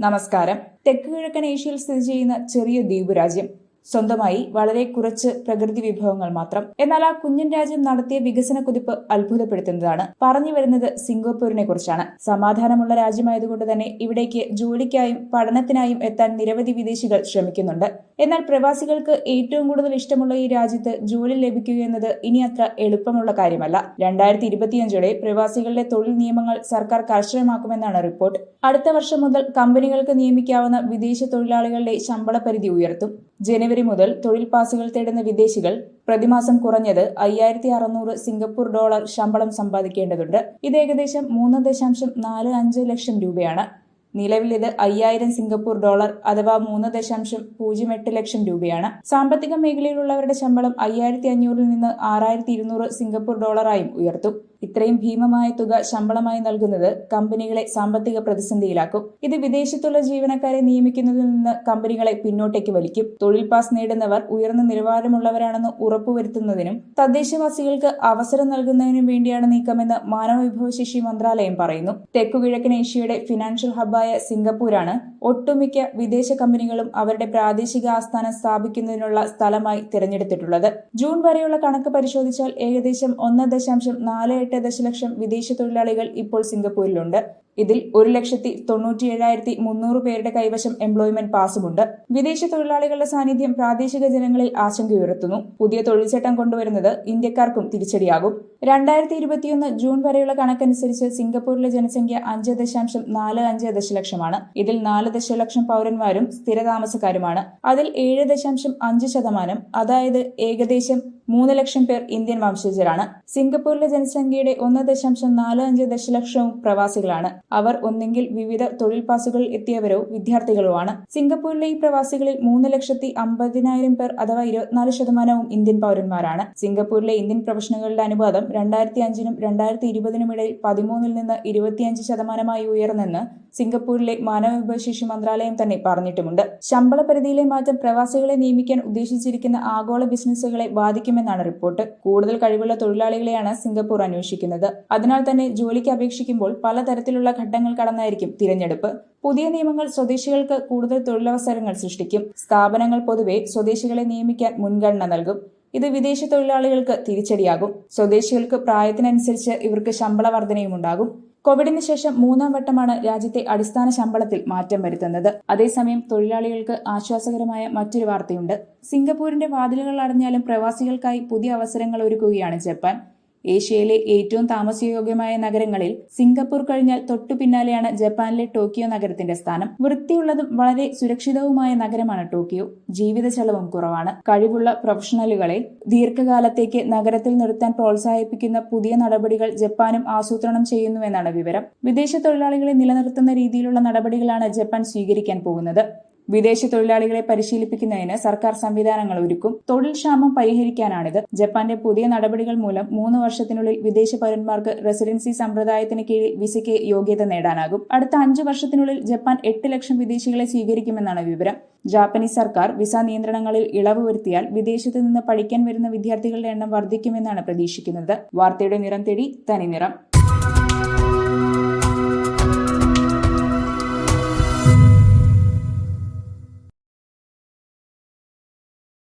നമസ്കാരം. തെക്ക് കിഴക്കൻ ഏഷ്യയിൽ സ്ഥിതി ചെയ്യുന്ന ചെറിയ ദ്വീപ് രാജ്യം സ്വന്തമായി വളരെ കുറച്ച് പ്രകൃതി വിഭവങ്ങൾ മാത്രം. എന്നാൽ ആ കുഞ്ഞൻ രാജ്യം നടത്തിയ വികസന കുതിപ്പ് അത്ഭുതപ്പെടുത്തുന്നതാണ്. പറഞ്ഞു വരുന്നത് സിംഗപ്പൂരിനെ കുറിച്ചാണ്. സമാധാനമുള്ള രാജ്യമായതുകൊണ്ട് തന്നെ ഇവിടേക്ക് ജോലിക്കായും പഠനത്തിനായും എത്താൻ നിരവധി വിദേശികൾ ശ്രമിക്കുന്നുണ്ട്. എന്നാൽ പ്രവാസികൾക്ക് ഏറ്റവും കൂടുതൽ ഇഷ്ടമുള്ള ഈ രാജ്യത്ത് ജോലി ലഭിക്കുക എന്നത് ഇനി അത്ര എളുപ്പമുള്ള കാര്യമല്ല. രണ്ടായിരത്തി ഇരുപത്തിയഞ്ചോടെ പ്രവാസികളുടെ തൊഴിൽ നിയമങ്ങൾ സർക്കാർ കർശനമാക്കുമെന്നാണ് റിപ്പോർട്ട്. അടുത്ത വർഷം മുതൽ കമ്പനികൾക്ക് നിയമിക്കാവുന്ന വിദേശ തൊഴിലാളികളുടെ ശമ്പള പരിധി ഉയർത്തും. ജനുവരി മുതൽ തൊഴിൽ പാസുകൾ തേടുന്ന വിദേശികൾ പ്രതിമാസം കുറഞ്ഞത് അയ്യായിരത്തി അറുന്നൂറ് സിംഗപ്പൂർ ഡോളർ ശമ്പളം സമ്പാദിക്കേണ്ടതുണ്ട്. ഇത് ഏകദേശം മൂന്ന് ദശാംശം നാല് അഞ്ച് ലക്ഷം രൂപയാണ്. നിലവിൽ ഇത് അയ്യായിരം സിംഗപ്പൂർ ഡോളർ അഥവാ മൂന്ന് ദശാംശം പൂജ്യം എട്ട് ലക്ഷം രൂപയാണ്. സാമ്പത്തിക മേഖലയിലുള്ളവരുടെ ശമ്പളം അയ്യായിരത്തി അഞ്ഞൂറിൽ നിന്ന് ആറായിരത്തി ഇരുന്നൂറ് സിംഗപ്പൂർ ഡോളറായും ഉയർത്തും. ഇത്രയും ഭീമമായ തുക ശമ്പളമായി നൽകുന്നത് കമ്പനികളെ സാമ്പത്തിക പ്രതിസന്ധിയിലാക്കും. ഇത് വിദേശത്തുള്ള ജീവനക്കാരെ നിയമിക്കുന്നതിൽ നിന്ന് കമ്പനികളെ പിന്നോട്ടേക്ക് വലിക്കും. തൊഴിൽ പാസ് നേടുന്നവർ ഉയർന്ന നിലവാരമുള്ളവരാണെന്ന് ഉറപ്പുവരുത്തുന്നതിനും തദ്ദേശവാസികൾക്ക് അവസരം നൽകുന്നതിനും വേണ്ടിയാണ് നീക്കമെന്ന് മാനവവിഭവശേഷി മന്ത്രാലയം പറയുന്നു. തെക്കുകിഴക്കൻ ഏഷ്യയുടെ ഫിനാൻഷ്യൽ ഹബ്ബായ സിംഗപ്പൂരാണ് ഒട്ടുമിക്ക വിദേശ കമ്പനികളും അവരുടെ പ്രാദേശിക ആസ്ഥാനം സ്ഥാപിക്കുന്നതിനുള്ള സ്ഥലമായി തിരഞ്ഞെടുത്തിട്ടുള്ളത്. ജൂൺ വരെയുള്ള കണക്ക് പരിശോധിച്ചാൽ ഏകദേശം ഒന്ന് ദശാംശം നാല് എട്ട് ദശലക്ഷം വിദേശ തൊഴിലാളികൾ ഇപ്പോൾ സിംഗപ്പൂരിലുണ്ട്. ഇതിൽ ഒരു ലക്ഷത്തി തൊണ്ണൂറ്റി ഏഴായിരത്തി മുന്നൂറ് പേരുടെ കൈവശം എംപ്ലോയ്മെന്റ് പാസുമുണ്ട് വിദേശ തൊഴിലാളികളുടെ സാന്നിധ്യം പ്രാദേശിക ജനങ്ങളിൽ ആശങ്കയുയർത്തുന്നു പുതിയ തൊഴിൽ ചട്ടം കൊണ്ടുവരുന്നത് ഇന്ത്യക്കാർക്കും തിരിച്ചടിയാകും. രണ്ടായിരത്തി ഇരുപത്തിയൊന്ന് ജൂൺ വരെയുള്ള കണക്കനുസരിച്ച് സിംഗപ്പൂരിലെ ജനസംഖ്യ അഞ്ച് ദശാംശം നാല് അഞ്ച് ദശലക്ഷമാണ്. ഇതിൽ നാല് ദശലക്ഷം പൗരന്മാരും സ്ഥിരതാമസക്കാരുമാണ്. അതിൽ ഏഴ് ദശാംശം അഞ്ച് ശതമാനം അതായത് ഏകദേശം മൂന്ന് ലക്ഷം പേർ ഇന്ത്യൻ വംശജരാണ്. സിംഗപ്പൂരിലെ ജനസംഖ്യയുടെ ഒന്ന് ദശാംശം നാല് അഞ്ച് ദശലക്ഷവും പ്രവാസികളാണ്. അവർ ഒന്നെങ്കിൽ വിവിധ തൊഴിൽ പാസുകളിൽ എത്തിയവരോ വിദ്യാർത്ഥികളോ ആണ്. സിംഗപ്പൂരിലെ ഈ പ്രവാസികളിൽ മൂന്ന് ലക്ഷത്തി അമ്പതിനായിരം പേർ അഥവാ ഇരുപത്തിനാല് ശതമാനവും ഇന്ത്യൻ പൗരന്മാരാണ്. സിംഗപ്പൂരിലെ ഇന്ത്യൻ പ്രൊഫഷണലുകളുടെ അനുപാതം രണ്ടായിരത്തി അഞ്ചിനും രണ്ടായിരത്തി ഇരുപതിനും ഇടയിൽ പതിമൂന്നിൽ നിന്ന് ഇരുപത്തിയഞ്ച് ശതമാനമായി ഉയർന്നെന്ന് സിംഗപ്പൂരിലെ മാനവവിഭവശേഷി മന്ത്രാലയം തന്നെ പറഞ്ഞിട്ടുമുണ്ട്. ശമ്പള പരിധിയിലെ മാറ്റം പ്രവാസികളെ നിയമിക്കാൻ ഉദ്ദേശിച്ചിരിക്കുന്ന ആഗോള ബിസിനസ്സുകളെ ബാധിക്കുമെന്നാണ് റിപ്പോർട്ട്. കൂടുതൽ കഴിവുള്ള തൊഴിലാളികളെയാണ് സിംഗപ്പൂർ അന്വേഷിക്കുന്നത്. അതിനാൽ തന്നെ ജോലിക്ക് അപേക്ഷിക്കുമ്പോൾ പലതരത്തിലുള്ള ഘട്ടങ്ങൾ കടന്നായിരിക്കും തിരഞ്ഞെടുപ്പ്. പുതിയ നിയമങ്ങൾ സ്വദേശികൾക്ക് കൂടുതൽ തൊഴിലവസരങ്ങൾ സൃഷ്ടിക്കും. സ്ഥാപനങ്ങൾ പൊതുവെ സ്വദേശികളെ നിയമിക്കാൻ മുൻഗണന നൽകും. ഇത് വിദേശ തൊഴിലാളികൾക്ക് തിരിച്ചടിയാകും. സ്വദേശികൾക്ക് പ്രായത്തിനനുസരിച്ച് ഇവർക്ക് ശമ്പള വർധനയും ഉണ്ടാകും. കോവിഡിന് ശേഷം മൂന്നാം വട്ടമാണ് രാജ്യത്തെ അടിസ്ഥാന ശമ്പളത്തിൽ മാറ്റം വരുത്തുന്നത്. അതേസമയം തൊഴിലാളികൾക്ക് ആശ്വാസകരമായ മറ്റൊരു വാർത്തയുണ്ട്. സിംഗപ്പൂരിന്റെ വാതിലുകൾ അടഞ്ഞാലും പ്രവാസികൾക്കായി പുതിയ അവസരങ്ങൾ ഒരുക്കുകയാണ് ജപ്പാൻ. ഏഷ്യയിലെ ഏറ്റവും താമസയോഗ്യമായ നഗരങ്ങളിൽ സിംഗപ്പൂർ കഴിഞ്ഞാൽ തൊട്ടു പിന്നാലെയാണ് ജപ്പാനിലെ ടോക്കിയോ നഗരത്തിന്റെ സ്ഥാനം. വൃത്തിയുള്ളതും വളരെ സുരക്ഷിതവുമായ നഗരമാണ് ടോക്കിയോ. ജീവിത ചെലവും കുറവാണ്. കഴിവുള്ള പ്രൊഫഷണലുകളെ ദീർഘകാലത്തേക്ക് നഗരത്തിൽ നിർത്താൻ പ്രോത്സാഹിപ്പിക്കുന്ന പുതിയ നടപടികൾ ജപ്പാനും ആസൂത്രണം ചെയ്യുന്നുവെന്നാണ് വിവരം. വിദേശ തൊഴിലാളികളെ നിലനിർത്തുന്ന രീതിയിലുള്ള നടപടികളാണ് ജപ്പാൻ സ്വീകരിക്കാൻ പോകുന്നത്. വിദേശ തൊഴിലാളികളെ പരിശീലിപ്പിക്കുന്നതിന് സർക്കാർ സംവിധാനങ്ങൾ ഒരുക്കും. തൊഴിൽ ക്ഷാമം പരിഹരിക്കാനാണിത്. ജപ്പാന്റെ പുതിയ നടപടികൾ മൂലം മൂന്ന് വർഷത്തിനുള്ളിൽ വിദേശ പൗരന്മാർക്ക് റെസിഡൻസി സമ്പ്രദായത്തിന് കീഴിൽ വിസയ്ക്ക് യോഗ്യത നേടാനാകും. അടുത്ത അഞ്ചു വർഷത്തിനുള്ളിൽ ജപ്പാൻ എട്ട് ലക്ഷം വിദേശികളെ സ്വീകരിക്കുമെന്നാണ് വിവരം. ജാപ്പനീസ് സർക്കാർ വിസ നിയന്ത്രണങ്ങളിൽ ഇളവ് വരുത്തിയാൽ വിദേശത്ത് നിന്ന് പഠിക്കാൻ വരുന്ന വിദ്യാർത്ഥികളുടെ എണ്ണം വർദ്ധിക്കുമെന്നാണ് പ്രതീക്ഷിക്കുന്നത്. വാർത്തയുടെ നിറം തേടി തനി നിറം